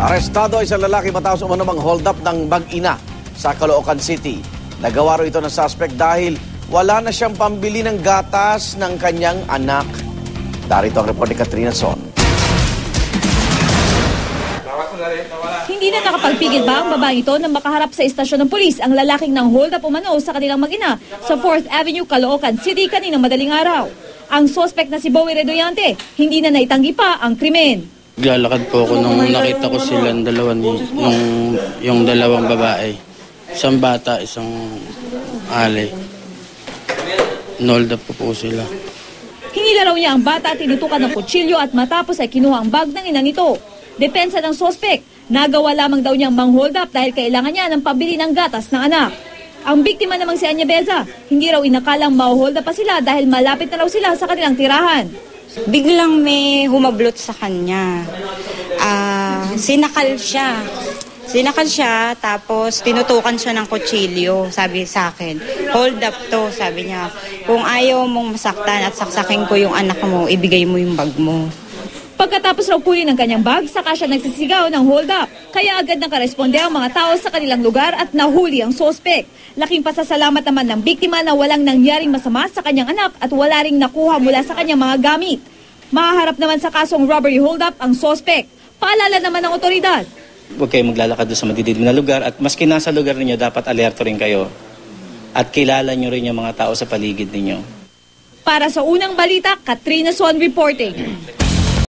Arestado ay isang lalaki matapos umanumang hold up ng mag-ina sa Caloocan City. Nagawa ito ng suspect dahil wala na siyang pambili ng gatas ng kanyang anak. Darito ang report ni Katrina Son. Hindi na nakapagpigil ba ang babae ito na makaharap sa istasyon ng pulis ang lalaking nang hold up umano sa kanilang mag-ina sa 4th Avenue, Caloocan City kaninang madaling araw. Ang suspect na si Bowie Redoyante, hindi na naitanggi pa ang krimen. Naglalakad po ako nung nakita ko silang dalawa ni, nung, yung dalawang babae. Isang bata, isang alay. Nold up po po sila. Hinila raw niya ang bata at tinutukan ng kutsilyo at matapos ay kinuha ang bag ng ina nito. Depensa ng suspect, nagawa lamang daw niyang mang-hold up dahil kailangan niya ng pambili ng gatas ng anak. Ang biktima namang si Anya Beza, hindi raw inakalang ma-hold up pa sila dahil malapit na raw sila sa kanilang tirahan. Biglang may humablot sa kanya. Ah, sinakal siya. Sinakal siya, tapos tinutukan siya ng kutsilyo, sabi sa akin. Hold up to, sabi niya. Kung ayaw mong masaktan at saksakin ko yung anak mo, ibigay mo yung bag mo. Pagkatapos raw puli ng kanyang bag, saka siya nagsisigaw ng hold up. Kaya agad nakaresponde ang mga tao sa kanilang lugar at nahuli ang sospek. Laking pasasalamat naman ng biktima na walang nangyaring masama sa kanyang anak at wala ring nakuha mula sa kanyang mga gamit. Mahaharap naman sa kasong robbery hold up ang sospek. Paalala naman ng otoridad. huwag kayong maglalakad doon sa madidilim na lugar at maski nasa lugar ninyo, dapat alerto rin kayo. At kilala nyo rin yung mga tao sa paligid ninyo. Para sa unang balita, Katrina Son reporting.